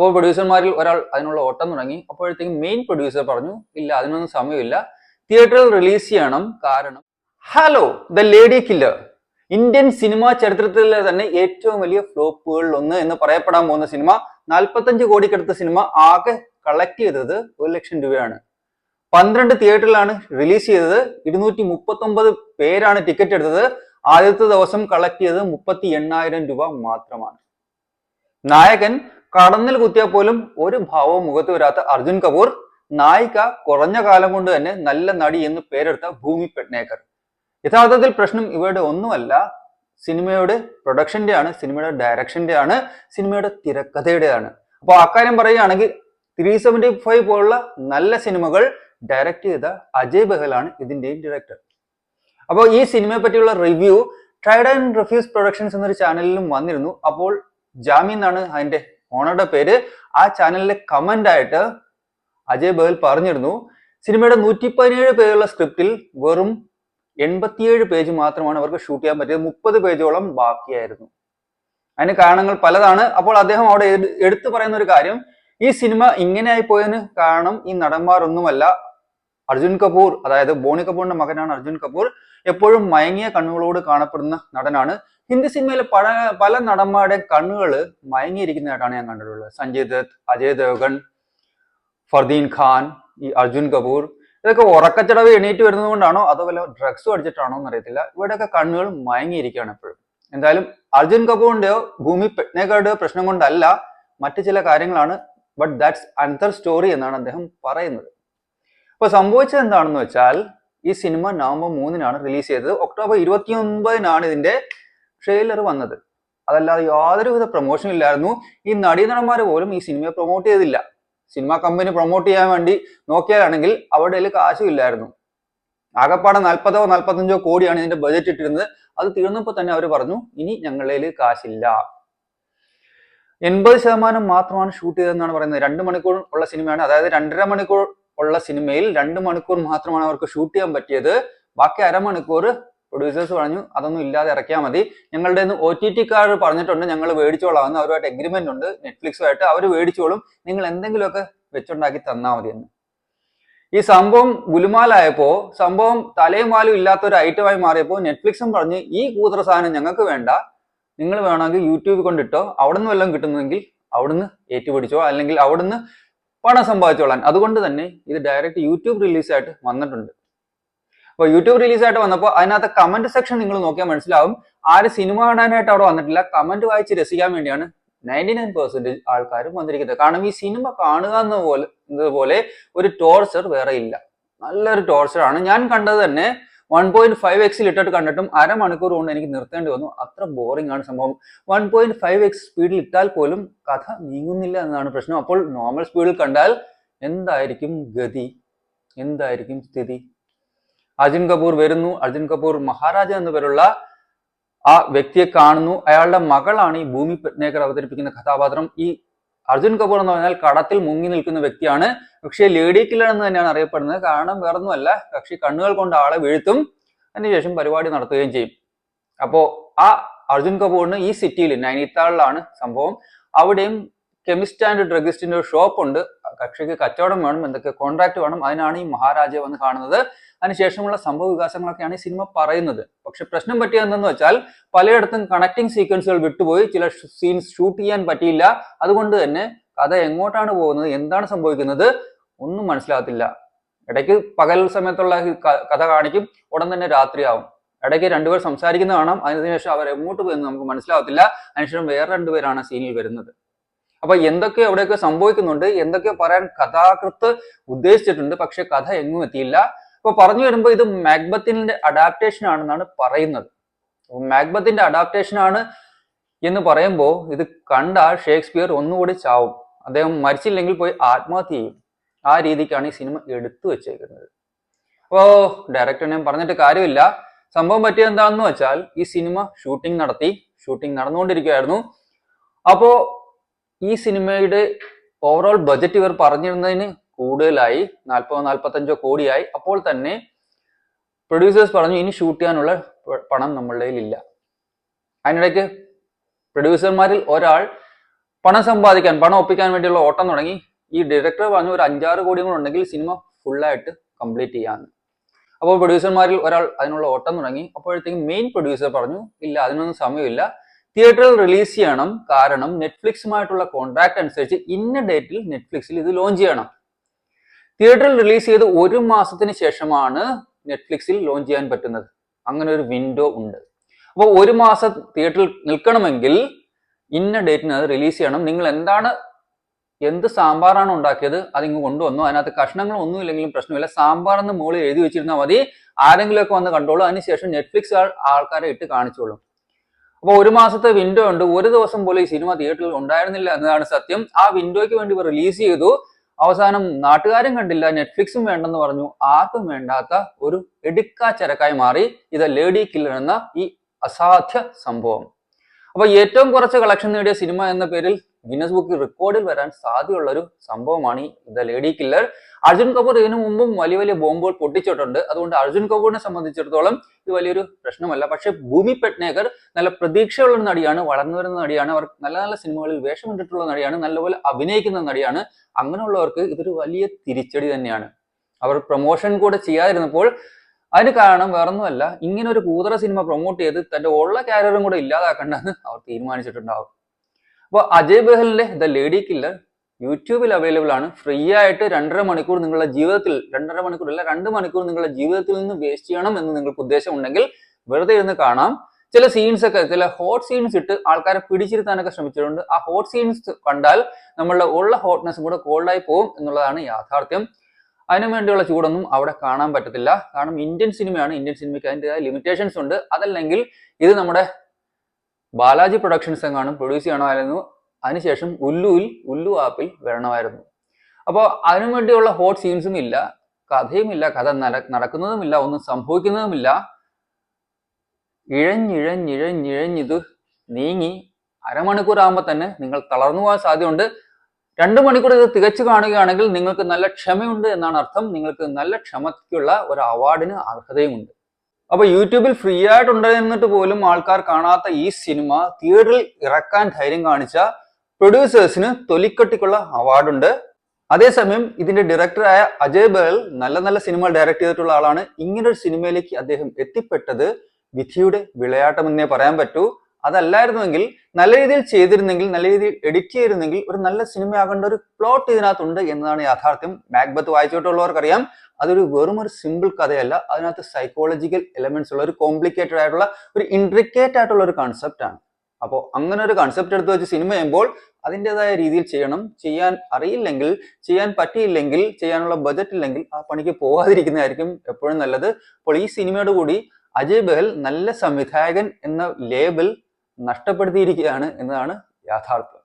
അപ്പോൾ പ്രൊഡ്യൂസർമാരിൽ ഒരാൾ അതിനുള്ള ഓട്ടം തുടങ്ങി. അപ്പോഴത്തേക്കും മെയിൻ പ്രൊഡ്യൂസർ പറഞ്ഞു ഇല്ല അതിനൊന്നും സമയമില്ല. തിയേറ്ററിൽ റിലീസ് ചെയ്യണം. കാരണം hello the lady killer Indian cinema ചരിത്രത്തിലെ തന്നെ ഏറ്റവും വലിയ ഫ്ലോപ്പുകളിൽ ഒന്ന് എന്ന് പറയപ്പെടാൻ പോകുന്ന സിനിമ നാൽപ്പത്തഞ്ച് കോടിക്കടുത്ത സിനിമ ആകെ കളക്ട് ചെയ്തത് ഒരു ലക്ഷം രൂപയാണ്. പന്ത്രണ്ട് തിയേറ്ററിലാണ് റിലീസ് ചെയ്തത്. ഇരുന്നൂറ്റി മുപ്പത്തി ഒമ്പത് പേരാണ് ടിക്കറ്റ് എടുത്തത്. ആദ്യത്തെ ദിവസം കളക്ട് ചെയ്തത് മുപ്പത്തി എണ്ണായിരം രൂപ മാത്രമാണ്. നായകൻ കടന്നിൽ കുത്തിയാൽ പോലും ഒരു ഭാവവും മുഖത്ത് വരാത്ത അർജുൻ കപൂർ നായിക കുറഞ്ഞ കാലം കൊണ്ട് തന്നെ നല്ല നടി എന്ന് പേരെടുത്ത ഭൂമി പെട്നേക്കർ. യഥാർത്ഥത്തിൽ പ്രശ്നം ഇവരുടെ ഒന്നുമല്ല സിനിമയുടെ പ്രൊഡക്ഷന്റെ ആണ് സിനിമയുടെ ഡയറക്ഷന്റെ ആണ് സിനിമയുടെ തിരക്കഥയുടെയാണ്. അപ്പോൾ അക്കാര്യം പറയുകയാണെങ്കിൽ ത്രീ സെവന്റി ഫൈവ് പോലുള്ള നല്ല സിനിമകൾ ഡയറക്റ്റ് ചെയ്ത അജയ് ബഹലാണ് ഇതിന്റെയും ഡയറക്ടർ അപ്പോൾ ഈ സിനിമയെ പറ്റിയുള്ള review tried and refuse productions എന്നൊരു ചാനലിലും വന്നിരുന്നു. അപ്പോൾ ജാമി എന്നാണ് അതിന്റെ ഓണറുടെ പേര് ആ ചാനലിലെ കമന്റ് ആയിട്ട് അജയ് ബഹൽ പറഞ്ഞിരുന്നു. സിനിമയുടെ നൂറ്റി പതിനേഴ് പേരുള്ള സ്ക്രിപ്റ്റിൽ വെറും എൺപത്തിയേഴ് പേജ് മാത്രമാണ് അവർക്ക് ഷൂട്ട് ചെയ്യാൻ പറ്റിയത്. മുപ്പത് പേജോളം ബാക്കിയായിരുന്നു. അതിന് കാരണങ്ങൾ പലതാണ്. അപ്പോൾ അദ്ദേഹം അവിടെ എടുത്തു പറയുന്ന ഒരു കാര്യം ഈ സിനിമ ഇങ്ങനെയായി പോയതിന് കാരണം ഈ നടന്മാർ ഒന്നുമല്ല. അർജുൻ കപൂർ അതായത് ബോണി കപൂറിന്റെ മകനാണ് അർജുൻ കപൂർ എപ്പോഴും മയങ്ങിയ കണ്ണുകളോട് കാണപ്പെടുന്ന നടനാണ്. ഹിന്ദി സിനിമയിൽ പല പല നടന്മാരുടെ കണ്ണുകൾ മയങ്ങിയിരിക്കുന്നതായിട്ടാണ് ഞാൻ കണ്ടിട്ടുള്ളത്. സഞ്ജയ് ദത്ത് അജയ് ദേവഗൺ ഫർദീൻ ഖാൻ ഈ അർജുൻ കപൂർ. ഇതൊക്കെ ഉറക്കച്ചടവ് എണീറ്റ് വരുന്നത് കൊണ്ടാണോ അതോ വല്ല ഡ്രഗ്സ് അടിച്ചിട്ടാണോ എന്നറിയത്തില്ല. ഇവിടെയൊക്കെ കണ്ണുകൾ മയങ്ങിയിരിക്കുകയാണ് എപ്പോഴും. എന്തായാലും അർജുൻ കപൂറിന്റെയോ ഭൂമി പെട്നേക്കറുടെയോ പ്രശ്നം കൊണ്ടല്ല മറ്റു ചില കാര്യങ്ങളാണ്. ബട്ട് ദാറ്റ്സ് അനദർ സ്റ്റോറി എന്നാണ് അദ്ദേഹം പറയുന്നത്. അപ്പൊ സംഭവിച്ചത് എന്താണെന്ന് വെച്ചാൽ ഈ സിനിമ നവംബർ മൂന്നിനാണ് റിലീസ് ചെയ്തത്. ഒക്ടോബർ ഇരുപത്തി ഒൻപതിനാണ് ഇതിന്റെ ട്രെയിലർ വന്നത്. അതല്ലാതെ യാതൊരുവിധ പ്രൊമോഷനും ഇല്ലായിരുന്നു. ഈ നടീനടന്മാർ പോലും ഈ സിനിമയെ പ്രൊമോട്ട് ചെയ്തില്ല. സിനിമ കമ്പനി പ്രൊമോട്ട് ചെയ്യാൻ വേണ്ടി നോക്കിയാലാണെങ്കിൽ കയ്യിൽ കാശും ഇല്ലായിരുന്നു ആകപ്പാടെ നാൽപ്പതോ നാൽപ്പത്തഞ്ചോ കോടിയാണ് ഇതിന്റെ ബജറ്റ് ഇട്ടിരുന്നത്. അത് തീർന്നപ്പോൾ തന്നെ അവർ പറഞ്ഞു ഇനി ഞങ്ങളുടെ കാശില്ല. എൺപത് ശതമാനം മാത്രമാണ് ഷൂട്ട് ചെയ്തതെന്നാണ് പറയുന്നത്. രണ്ട് മണിക്കൂർ ഉള്ള സിനിമയാണ് അതായത് രണ്ടര മണിക്കൂർ ഉള്ള സിനിമയിൽ രണ്ട് മണിക്കൂർ മാത്രമാണ് അവർക്ക് ഷൂട്ട് ചെയ്യാൻ പറ്റിയത്. ബാക്കി അരമണിക്കൂർ പ്രൊഡ്യൂസേഴ്സ് പറഞ്ഞു അതൊന്നും ഇല്ലാതെ ഇറക്കിയാൽ മതി. ഞങ്ങളുടെ ഒ ടി ടിക്കാർ പറഞ്ഞിട്ടുണ്ട് ഞങ്ങൾ മേടിച്ചോളാമെന്ന് അവരുമായിട്ട് എഗ്രിമെന്റ് ഉണ്ട് നെറ്റ്ഫ്ലിക്സുമായിട്ട് അവർ മേടിച്ചോളും നിങ്ങൾ എന്തെങ്കിലുമൊക്കെ വെച്ചുണ്ടാക്കി തന്നാൽ മതി എന്ന്. ഈ സംഭവം ഗുലുമാലായപ്പോ സംഭവം തലയും വാലും ഇല്ലാത്ത ഒരു ഐറ്റമായി മാറിയപ്പോൾ നെറ്റ്ഫ്ലിക്സും പറഞ്ഞ് ഈ കൂതറ സാധനം ഞങ്ങൾക്ക് വേണ്ട. നിങ്ങൾ വേണമെങ്കിൽ യൂട്യൂബ് കൊണ്ടിട്ടോ അവിടുന്ന് വല്ലതും കിട്ടുന്നെങ്കിൽ അവിടുന്ന് ഏറ്റുപിടിച്ചോ അല്ലെങ്കിൽ അവിടുന്ന് പണം സമ്പാദിച്ചോളാൻ. അതുകൊണ്ട് തന്നെ ഇത് ഡയറക്റ്റ് യൂട്യൂബ് റിലീസായിട്ട് വന്നിട്ടുണ്ട്. അപ്പോൾ യൂട്യൂബ് റിലീസായിട്ട് വന്നപ്പോൾ അതിനകത്ത് കമന്റ് സെക്ഷൻ നിങ്ങൾ നോക്കിയാൽ മനസ്സിലാവും. ആര് സിനിമ കാണാനായിട്ട് അവിടെ വന്നിട്ടില്ല കമന്റ് വായിച്ച് രസിക്കാൻ വേണ്ടിയാണ് നയന്റി നയൻ പെർസെന്റേജ് ആൾക്കാരും വന്നിരിക്കുന്നത്. കാരണം ഈ സിനിമ കാണുക എന്ന പോലെ എന്നതുപോലെ ഒരു ടോർച്ചർ വേറെ ഇല്ല. നല്ലൊരു ടോർച്ചർ ആണ്. ഞാൻ കണ്ടത് തന്നെ വൺ പോയിന്റ് ഫൈവ് എക്സിൽ ഇട്ടിട്ട് കണ്ടിട്ടും അരമണിക്കൂർ കൊണ്ട് എനിക്ക് നിർത്തേണ്ടി വന്നു. അത്ര ബോറിംഗ് ആണ് സംഭവം. വൺ പോയിന്റ് ഫൈവ് എക്സ് സ്പീഡിൽ ഇട്ടാൽ പോലും കഥ നീങ്ങുന്നില്ല എന്നതാണ് പ്രശ്നം. അപ്പോൾ നോർമൽ സ്പീഡിൽ കണ്ടാൽ എന്തായിരിക്കും ഗതി? എന്തായിരിക്കും സ്ഥിതി? അർജുൻ കപൂർ വരുന്നു. അർജുൻ കപൂർ മഹാരാജ എന്ന പേരുള്ള ആ വ്യക്തിയെ കാണുന്നു. അയാളുടെ മകളാണ് ഈ ഭൂമി പട്നേക്കർ അവതരിപ്പിക്കുന്ന കഥാപാത്രം. ഈ അർജുൻ കപൂർ എന്ന് പറഞ്ഞാൽ കടത്തിൽ മുങ്ങി നിൽക്കുന്ന വ്യക്തിയാണ്. പക്ഷേ ലേഡി കില്ലർ എന്ന് തന്നെയാണ് അറിയപ്പെടുന്നത്. കാരണം വേറൊന്നുമല്ല. കക്ഷി കണ്ണുകൾ കൊണ്ട് ആളെ വീഴ്ത്തും അതിനുശേഷം പരിപാടി നടത്തുകയും ചെയ്യും. അപ്പോ ആ അർജുൻ കപൂറിന് ഈ സിറ്റിയിൽ നൈനിത്താളിലാണ് സംഭവം. അവിടെയും കെമിസ്റ്റ് ആൻഡ് ഡ്രഗിസ്റ്റിന്റെ ഒരു ഷോപ്പ് ഉണ്ട് കക്ഷിക്ക് കച്ചവടം വേണം എന്തൊക്കെ കോൺട്രാക്ട് വേണം അതിനാണ് ഈ മഹാരാജ വന്ന് കാണുന്നത്. അതിനുശേഷമുള്ള സംഭവ വികാസങ്ങളൊക്കെയാണ് ഈ സിനിമ പറയുന്നത്. പക്ഷെ പ്രശ്നം പറ്റിയതെന്ന് വെച്ചാൽ പലയിടത്തും കണക്ടിങ് സീക്വൻസുകൾ വിട്ടുപോയി ചില സീൻസ് ഷൂട്ട് ചെയ്യാൻ പറ്റിയില്ല. അതുകൊണ്ട് തന്നെ കഥ എങ്ങോട്ടാണ് പോകുന്നത് എന്താണ് സംഭവിക്കുന്നത് ഒന്നും മനസ്സിലാകത്തില്ല. ഇടയ്ക്ക് പകൽ സമയത്തുള്ള കഥ കാണിക്കും ഉടൻ തന്നെ രാത്രിയാവും. ഇടയ്ക്ക് രണ്ടുപേർ സംസാരിക്കുന്ന കാണാം അതിനുശേഷം അവർ എങ്ങോട്ട് പോയെന്ന് നമുക്ക് മനസ്സിലാവത്തില്ല അതിനുശേഷം വേറെ രണ്ടുപേരാണ് സീനിൽ വരുന്നത്. അപ്പൊ എന്തൊക്കെ എവിടെയൊക്കെ സംഭവിക്കുന്നുണ്ട് എന്തൊക്കെ പറയാൻ കഥാകൃത്ത് ഉദ്ദേശിച്ചിട്ടുണ്ട് പക്ഷെ കഥ എങ്ങും എത്തിയില്ല. അപ്പൊ പറഞ്ഞു വരുമ്പോൾ ഇത് മാക്ബത്തിന്റെ അഡാപ്റ്റേഷൻ ആണെന്നാണ് പറയുന്നത്. മാഗ്ബത്തിന്റെ അഡാപ്റ്റേഷൻ ആണ് എന്ന് പറയുമ്പോൾ ഇത് കണ്ടാൽ ഷേക്സ്പിയർ ഒന്നുകൂടി ചാവും. അദ്ദേഹം മരിച്ചില്ലെങ്കിൽ പോയി ആത്മഹത്യ ചെയ്യും. ആ രീതിക്കാണ് ഈ സിനിമ എടുത്തു വെച്ചേക്കുന്നത്. അപ്പോ ഡയറക്ടർ ഞാൻ പറഞ്ഞിട്ട് കാര്യമില്ല. സംഭവം പറ്റിയത് എന്താണെന്ന് വെച്ചാൽ ഈ സിനിമ ഷൂട്ടിംഗ് നടത്തി ഷൂട്ടിംഗ് നടന്നുകൊണ്ടിരിക്കുകയായിരുന്നു. അപ്പോ ഈ സിനിമയുടെ ഓവറോൾ ബജറ്റ് ഇവർ പറഞ്ഞിരുന്നതിന് കൂടുതലായി നാൽപ്പതോ നാൽപ്പത്തഞ്ചോ കോടിയായി. അപ്പോൾ തന്നെ പ്രൊഡ്യൂസേഴ്സ് പറഞ്ഞു ഇനി ഷൂട്ട് ചെയ്യാനുള്ള പണം നമ്മളുടെ കയ്യിലില്ല. അതിനിടയ്ക്ക് പ്രൊഡ്യൂസർമാരിൽ ഒരാൾ പണം സമ്പാദിക്കാൻ പണം ഒപ്പിക്കാൻ വേണ്ടിയുള്ള ഓട്ടം തുടങ്ങി. ഈ ഡയറക്ടർ പറഞ്ഞു ഒരു അഞ്ചാറ് കോടി കൂടെ ഉണ്ടെങ്കിൽ സിനിമ ഫുള്ളായിട്ട് കംപ്ലീറ്റ് ചെയ്യാന്ന്. അപ്പോൾ പ്രൊഡ്യൂസർമാരിൽ ഒരാൾ അതിനുള്ള ഓട്ടം തുടങ്ങി. അപ്പോഴത്തേക്കും മെയിൻ പ്രൊഡ്യൂസർ പറഞ്ഞു ഇല്ല അതിനൊന്നും സമയമില്ല. തിയേറ്ററിൽ റിലീസ് ചെയ്യണം. കാരണം നെറ്റ്ഫ്ലിക്സുമായിട്ടുള്ള കോൺട്രാക്ട് അനുസരിച്ച് ഇന്ന ഡേറ്റിൽ നെറ്റ്ഫ്ലിക്സിൽ ഇത് ലോഞ്ച് ചെയ്യണം. തിയേറ്ററിൽ റിലീസ് ചെയ്ത് ഒരു മാസത്തിന് ശേഷമാണ് നെറ്റ്ഫ്ലിക്സിൽ ലോഞ്ച് ചെയ്യാൻ പറ്റുന്നത്. അങ്ങനെ ഒരു വിൻഡോ ഉണ്ട്. അപ്പോൾ ഒരു മാസം തിയേറ്ററിൽ നിൽക്കണമെങ്കിൽ ഇന്ന ഡേറ്റിന് അത് റിലീസ് ചെയ്യണം. നിങ്ങൾ എന്താണ് എന്ത് സാമ്പാറാണ് ഉണ്ടാക്കിയത് അതിങ്ങ് കൊണ്ടുവന്നു? അതിനകത്ത് കഷ്ണങ്ങൾ ഒന്നും ഇല്ലെങ്കിലും പ്രശ്നമില്ല. സാമ്പാർ എന്ന് മുകളിൽ എഴുതി വെച്ചിരുന്നാൽ മതി. ആരെങ്കിലുമൊക്കെ വന്ന് കണ്ടോളൂ. അതിനുശേഷം നെറ്റ്ഫ്ലിക്സ് ആൾക്കാരെ ഇട്ട് കാണിച്ചോളും. അപ്പോൾ ഒരു മാസത്തെ വിൻഡോ ഉണ്ട്. ഒരു ദിവസം പോലും ഈ സിനിമ തിയേറ്ററിൽ ഉണ്ടായിരുന്നില്ല എന്നതാണ് സത്യം. ആ വിൻഡോയ്ക്ക് വേണ്ടി ഇവർ റിലീസ് ചെയ്തു. അവസാനം നാട്ടുകാരും കണ്ടില്ല നെറ്റ്ഫ്ലിക്സും വേണ്ടെന്ന് പറഞ്ഞു. ആർക്കും വേണ്ടാത്ത ഒരു എടുക്കാച്ചരക്കായി മാറി ഇത് ലേഡി കില്ലർ എന്ന ഈ അസാധ്യ സംഭവം. അപ്പൊ ഏറ്റവും കുറച്ച് കളക്ഷൻ നേടിയ സിനിമ എന്ന പേരിൽ ഗിന്നസ് ബുക്ക് റെക്കോർഡിൽ വരാൻ സാധ്യതയുള്ള ഒരു സംഭവമാണ് ഈ the lady killer. Arjun Kapoor ഇതിനു മുമ്പും വലിയ വലിയ ബോംബുകൾ പൊട്ടിച്ചിട്ടുണ്ട്. അതുകൊണ്ട് അർജുൻ കപൂറിനെ സംബന്ധിച്ചിടത്തോളം ഇത് വലിയൊരു പ്രശ്നമല്ല. പക്ഷേ ഭൂമി പെട്നേക്കർ നല്ല പ്രതീക്ഷയുള്ള നടിയാണ് വളർന്നു വരുന്ന നടിയാണ് അവർ നല്ല നല്ല സിനിമകളിൽ വേഷം കണ്ടിട്ടുള്ള നടിയാണ് നല്ലപോലെ അഭിനയിക്കുന്ന നടിയാണ്. അങ്ങനെയുള്ളവർക്ക് ഇതൊരു വലിയ തിരിച്ചടി തന്നെയാണ്. അവർ പ്രൊമോഷൻ കൂടെ ചെയ്യാതിരുന്നപ്പോൾ അതിന് കാരണം വേറൊന്നുമല്ല. ഇങ്ങനെ ഒരു കൂതറ സിനിമ പ്രൊമോട്ട് ചെയ്ത് തന്റെ ഉള്ള കാരിയറും കൂടെ ഇല്ലാതാക്കണ്ടെന്ന് അവർ തീരുമാനിച്ചിട്ടുണ്ടാവും. അപ്പോൾ അജയ് ബഹലിന്റെ ദ ലേഡി കില്ലർ യൂട്യൂബിൽ അവൈലബിൾ ആണ്. ഫ്രീ ആയിട്ട് രണ്ടര മണിക്കൂർ നിങ്ങളുടെ ജീവിതത്തിൽ രണ്ടര മണിക്കൂർ അല്ല രണ്ട് മണിക്കൂർ നിങ്ങളുടെ ജീവിതത്തിൽ നിന്ന് വേസ്റ്റ് ചെയ്യണം എന്ന് നിങ്ങൾക്ക് ഉദ്ദേശം ഉണ്ടെങ്കിൽ വെറുതെ ഇരുന്ന് കാണാം. ചില സീൻസ് ഒക്കെ ചില ഹോട്ട് സീൻസ് ഇട്ട് ആൾക്കാരെ പിടിച്ചിരുത്താനൊക്കെ ശ്രമിച്ചിട്ടുണ്ട്. ആ ഹോട്ട് സീൻസ് കണ്ടാൽ നമ്മളുടെ ഉള്ള ഹോട്ട്നെസ് കൂടെ കോൾഡായി പോകും എന്നുള്ളതാണ് യാഥാർത്ഥ്യം. അതിനു വേണ്ടിയുള്ള ചൂടൊന്നും അവിടെ കാണാൻ പറ്റത്തില്ല. കാരണം ഇന്ത്യൻ സിനിമയാണ് ഇന്ത്യൻ സിനിമയ്ക്ക് അതിന്റെതായ ലിമിറ്റേഷൻസ് ഉണ്ട്. അതല്ലെങ്കിൽ ഇത് നമ്മുടെ ബാലാജി പ്രൊഡക്ഷൻസ് എങ്ങാനും പ്രൊഡ്യൂസ് ചെയ്യണമായിരുന്നു. അതിനുശേഷം ഉല്ലുവിൽ ഉല്ലു ആപ്പിൽ വരണമായിരുന്നു. അപ്പോൾ അതിനു വേണ്ടിയുള്ള ഹോട്ട് സീൻസും ഇല്ല. കഥയുമില്ല കഥ നട- നടക്കുന്നതുമില്ല ഒന്നും സംഭവിക്കുന്നതുമില്ല ഇഴഞ്ഞിഴഞ്ഞിഴഞ്ഞിഴഞ്ഞിത് നീങ്ങി അരമണിക്കൂർ ആകുമ്പോൾ തന്നെ നിങ്ങൾ തളർന്നു പോകാൻ സാധ്യതയുണ്ട്. രണ്ട് മണിക്കൂർ ഇത് തികച്ചു കാണുകയാണെങ്കിൽ നിങ്ങൾക്ക് നല്ല ക്ഷമയുണ്ട് എന്നാണ് അർത്ഥം. നിങ്ങൾക്ക് നല്ല ക്ഷമയ്ക്കുള്ള ഒരു അവാർഡിന് അർഹതയുമുണ്ട്. അപ്പൊ യൂട്യൂബിൽ ഫ്രീ ആയിട്ട് ഉണ്ടായിരുന്നിട്ട് പോലും ആൾക്കാർ കാണാത്ത ഈ സിനിമ തിയേറ്ററിൽ ഇറക്കാൻ ധൈര്യം കാണിച്ച പ്രൊഡ്യൂസേഴ്സിന് തൊലിക്കട്ടിക്കുള്ള അവാർഡുണ്ട്. അതേസമയം ഇതിന്റെ ഡയറക്ടറായ അജയ് ബേൽ നല്ല നല്ല സിനിമ ഡയറക്ട് ചെയ്തിട്ടുള്ള ആളാണ്. ഇങ്ങനൊരു സിനിമയിലേക്ക് അദ്ദേഹം എത്തിപ്പെട്ടത് വിധിയുടെ വിളയാട്ടം എന്നേ പറയാൻ പറ്റൂ. അതല്ലായിരുന്നുവെങ്കിൽ നല്ല രീതിയിൽ ചെയ്തിരുന്നെങ്കിൽ നല്ല രീതിയിൽ എഡിറ്റ് ചെയ്തിരുന്നെങ്കിൽ ഒരു നല്ല സിനിമയാകേണ്ട ഒരു പ്ലോട്ട് ഇതിനകത്തുണ്ട് എന്നതാണ് യാഥാർത്ഥ്യം. മാക്ബത്ത് വായിച്ചിട്ടുള്ളവർക്കറിയാം. അതൊരു വെറും ഒരു സിമ്പിൾ കഥയല്ല. അതിനകത്ത് സൈക്കോളജിക്കൽ എലമെന്റ്സ് ഉള്ള ഒരു കോംപ്ലിക്കേറ്റഡ് ആയിട്ടുള്ള ഒരു ഇൻട്രിക്കേറ്റ് ആയിട്ടുള്ള ഒരു കൺസെപ്റ്റ് ആണ്. അപ്പോൾ അങ്ങനെ ഒരു കൺസെപ്റ്റ് എടുത്ത് വെച്ച് സിനിമ ചെയ്യുമ്പോൾ അതിന്റെതായ രീതിയിൽ ചെയ്യണം. ചെയ്യാൻ അറിയില്ലെങ്കിൽ ചെയ്യാൻ പറ്റിയില്ലെങ്കിൽ ചെയ്യാനുള്ള ബജറ്റ് ഇല്ലെങ്കിൽ ആ പണിക്ക് പോകാതിരിക്കുന്നതായിരിക്കും എപ്പോഴും നല്ലത്. അപ്പോൾ ഈ സിനിമയോട് കൂടി അജയ് ബഹൽ നല്ല സംവിധായകൻ എന്ന ലേബൽ നഷ്ടപ്പെടുത്തിയിരിക്കുകയാണ് എന്നതാണ് യാഥാർത്ഥ്യം.